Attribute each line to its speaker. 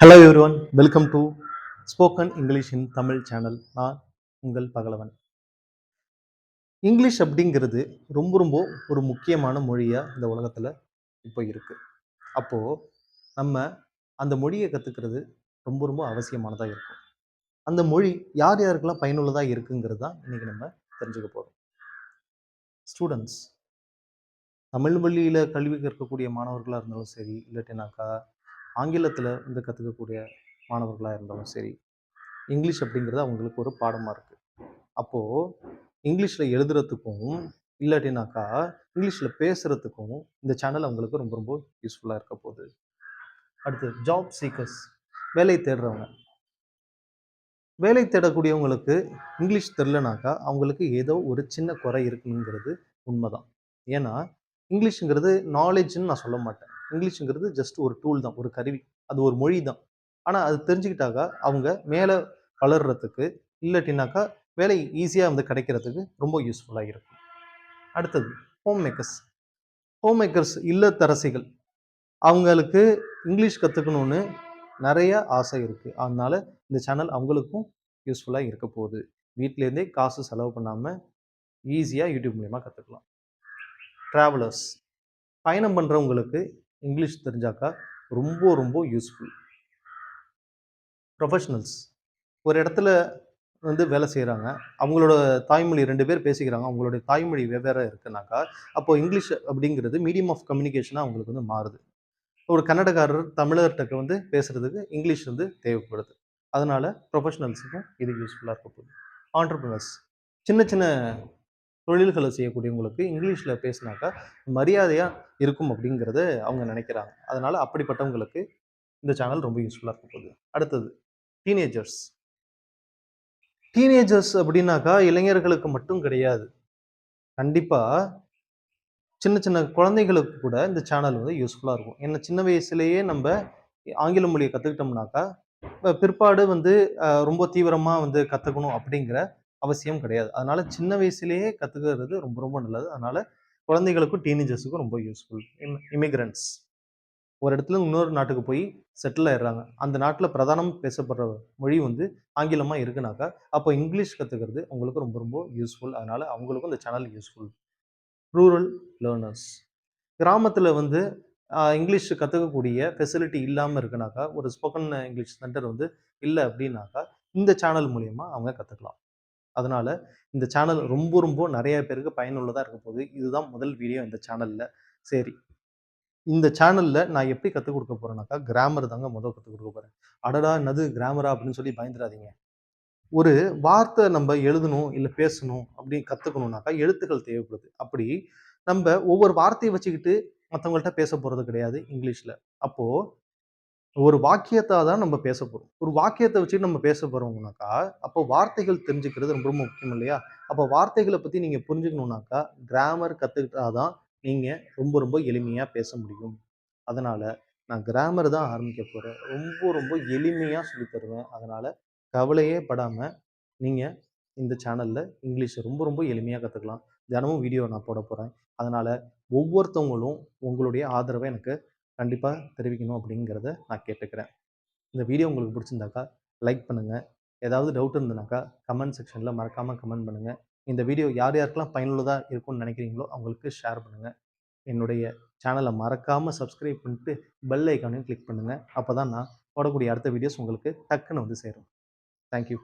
Speaker 1: Hello everyone welcome to spoken English in Tamil channel நான் உங்கள் பகலவன். English அப்படிங்கிறது ரொம்ப ரொம்ப ஒரு முக்கியமான மொழியாக இந்த உலகத்தில் இப்போ இருக்குது அப்போது நம்ம அந்த மொழியை கற்றுக்கிறது ரொம்ப ரொம்ப அவசியமானதாக இருக்கும். அந்த மொழி யார் யாருக்கெல்லாம் பயனுள்ளதாக இருக்குங்கிறது தான் இன்றைக்கி நம்ம தெரிஞ்சுக்க போகிறோம் ஸ்டூடெண்ட்ஸ் தமிழ் வழியில் கல்வி கற்கக்கூடிய மாணவர்களாக இருந்தாலும் சரி இல்லாட்டினாக்கா ஆங்கிலத்தில் வந்து கற்றுக்கக்கூடிய மாணவர்களாக இருந்தாலும் சரி இங்கிலீஷ் அப்படிங்கிறது அவங்களுக்கு ஒரு பாடமாக இருக்குது அப்போது இங்கிலீஷில் எழுதுறதுக்கும் இல்லாட்டினாக்கா இங்கிலீஷில் பேசுகிறதுக்கும் இந்த சேனல் அவங்களுக்கு ரொம்ப ரொம்ப யூஸ்ஃபுல்லாக இருக்க போகுது. அடுத்து ஜாப் சீக்கர்ஸ் வேலை தேடுறவங்க. வேலை தேடக்கூடியவங்களுக்கு இங்கிலீஷ் தெரிலனாக்கா அவங்களுக்கு ஏதோ ஒரு சின்ன குறை இருக்குங்கிறது உண்மைதான். ஏன்னா இங்கிலீஷுங்கிறது நாலேஜ்னு நான் சொல்ல மாட்டேன். இங்கிலீஷுங்கிறது ஜஸ்ட் ஒரு டூல் தான் ஒரு கருவி. அது ஒரு மொழி தான். ஆனால் அது தெரிஞ்சுக்கிட்டாக்கா அவங்க மேலே வளர்கிறதுக்கு இல்லாட்டினாக்கா வேலை ஈஸியாக வந்து கிடைக்கிறதுக்கு ரொம்ப யூஸ்ஃபுல்லாக இருக்கும் அடுத்தது ஹோம் மேக்கர்ஸ் ஹோம் மேக்கர்ஸ் இல்லத்தரசிகள். அவங்களுக்கு இங்கிலீஷ் கற்றுக்கணுன்னு நிறைய ஆசை இருக்குது அதனால் இந்த சேனல் அவங்களுக்கும் யூஸ்ஃபுல்லாக இருக்க போகுது. வீட்டிலேருந்தே காசு செலவு பண்ணாமல் ஈஸியாக யூடியூப் மூலிமா கற்றுக்கலாம் ட்ராவலர்ஸ் பயணம் பண்ணுறவங்களுக்கு இங்கிலீஷ் தெரிஞ்சாக்கா ரொம்ப ரொம்ப யூஸ்ஃபுல் ப்ரொஃபஷ்னல்ஸ் ஒரு இடத்துல வந்து வேலை செய்கிறாங்க அவங்களோட தாய்மொழி ரெண்டு பேர் பேசிக்கிறாங்க. அவங்களுடைய தாய்மொழி வெவ்வேறு இருக்குனாக்கா அப்போது இங்கிலீஷ் அப்படிங்கிறது மீடியம் ஆஃப் கம்யூனிகேஷனாக அவங்களுக்கு வந்து மாறுது. ஒரு கன்னடக்காரர் தமிழர்கிட்ட வந்து பேசுகிறதுக்கு இங்கிலீஷ் வந்து தேவைப்படுது. அதனால் ப்ரொஃபஷ்னல்ஸுக்கும் இது யூஸ்ஃபுல்லாக இருக்க போகுது. ஆண்டர்பிரினர்ஸ் சின்ன சின்ன தொழில்களை செய்யக்கூடியவங்களுக்கு இங்கிலீஷில் பேசினாக்கா மரியாதையாக இருக்கும் அப்படிங்கிறத அவங்க நினைக்கிறாங்க. அதனால் அப்படிப்பட்டவங்களுக்கு இந்த சேனல் ரொம்ப யூஸ்ஃபுல்லாக இருக்க போகுது. அடுத்தது டீனேஜர்ஸ் டீனேஜர்ஸ் அப்படின்னாக்கா இளைஞர்களுக்கு மட்டும் கிடையாது. கண்டிப்பாக சின்ன சின்ன குழந்தைகளுக்கு கூட இந்த சேனல் வந்து யூஸ்ஃபுல்லாக இருக்கும். ஏன்னா சின்ன வயசுலேயே நம்ம ஆங்கில மொழியை கற்றுக்கிட்டோம்னாக்கா பிற்பாடு வந்து ரொம்ப தீவிரமாக வந்து கற்றுக்கணும் அப்படிங்கிற அவசியம் கிடையாது. அதனால சின்ன வயசுலேயே கற்றுக்கிறது ரொம்ப ரொம்ப நல்லது. அதனால குழந்தைகளுக்கும் டீனேஜர்ஸுக்கும் ரொம்ப யூஸ்ஃபுல் இமிக்ரண்ட்ஸ் ஒரு இடத்துல இன்னொரு நாட்டுக்கு போய் செட்டில் ஆயிடுறாங்க. அந்த நாட்டில் பிரதானம் பேசப்படுற மொழி வந்து ஆங்கிலமாக இருக்குனாக்கா அப்போ இங்கிலீஷ் கற்றுக்கிறது அவங்களுக்கு ரொம்ப ரொம்ப யூஸ்ஃபுல் அதனால அவங்களுக்கும் இந்த சேனல் யூஸ்ஃபுல் ரூரல் லேர்னர்ஸ் கிராமத்தில் வந்து இங்கிலீஷ் கற்றுக்கக்கூடிய ஃபெசிலிட்டி இல்லாமல் இருக்குனாக்கா ஒரு ஸ்போக்கன் இங்கிலீஷ் சென்டர் வந்து இல்லை அப்படின்னாக்கா இந்த சேனல் மூலயமா அவங்க கற்றுக்கலாம் அதனால் இந்த சேனல் ரொம்ப ரொம்ப நிறைய பேருக்கு பயனுள்ளதாக இருக்க போகுது. இதுதான் முதல் வீடியோ இந்த சேனலில். சரி. இந்த சேனலில் நான் எப்படி கற்றுக் கொடுக்க போகிறேன்னாக்கா கிராமர் தாங்க முதல் கற்றுக் கொடுக்க போகிறேன் அடடா! என்னது கிராமரா அப்படின்னு சொல்லி பயந்துடாதீங்க. ஒரு வார்த்தை நம்ம எழுதணும் இல்லை பேசணும் அப்படின்னு கற்றுக்கணுன்னாக்கா எழுத்துக்கள் தேவைப்படுது. அப்படி நம்ம ஒவ்வொரு வார்த்தையை வச்சுக்கிட்டு மற்றவங்கள்ட்ட பேச போகிறது கிடையாது இங்கிலீஷில். அப்போது ஒரு வாக்கியத்தை தான் நம்ம பேச போகிறோம் ஒரு வாக்கியத்தை வச்சுட்டு நம்ம பேச போகிறோம்னாக்கா அப்போ வார்த்தைகள் தெரிஞ்சுக்கிறது ரொம்ப ரொம்ப முக்கியம் இல்லையா? அப்போ வார்த்தைகளை பற்றி நீங்கள் புரிஞ்சுக்கணுன்னாக்கா கிராமர் கற்றுக்கிட்டா தான் நீங்கள் ரொம்ப ரொம்ப எளிமையாக பேச முடியும். அதனால் நான் கிராமர் தான் ஆரம்பிக்க போகிறேன் ரொம்ப ரொம்ப எளிமையாக சொல்லி தருவேன். அதனால் கவலையே படாமல் நீங்கள் இந்த சேனலில் இங்கிலீஷை ரொம்ப ரொம்ப எளிமையாக கற்றுக்கலாம் தினமும் வீடியோ நான் போட போகிறேன் அதனால் ஒவ்வொருத்தவங்களும் உங்களுடைய ஆதரவை எனக்கு கண்டிப்பாக தெரிவிக்கணும் அப்படிங்கிறத நான் கேட்டுக்கிறேன். இந்த வீடியோ உங்களுக்கு பிடிச்சிருந்தாக்கா லைக் பண்ணுங்கள் ஏதாவது டவுட் இருந்ததுனாக்கா கமெண்ட் செக்ஷனில் மறக்காமல் கமெண்ட் பண்ணுங்கள் இந்த வீடியோ யார் யாருக்கெல்லாம் பயனுள்ளதாக இருக்கும்னு நினைக்கிறீங்களோ அவங்களுக்கு ஷேர் பண்ணுங்கள் என்னுடைய சேனலை மறக்காமல் சப்ஸ்கிரைப் பண்ணிட்டு பெல் ஐக்கானையும் கிளிக் பண்ணுங்கள் அப்போ தான் நான் போடக்கூடிய அடுத்த வீடியோஸ் உங்களுக்கு டக்குன்னு வந்து சேரும். தேங்க்யூ.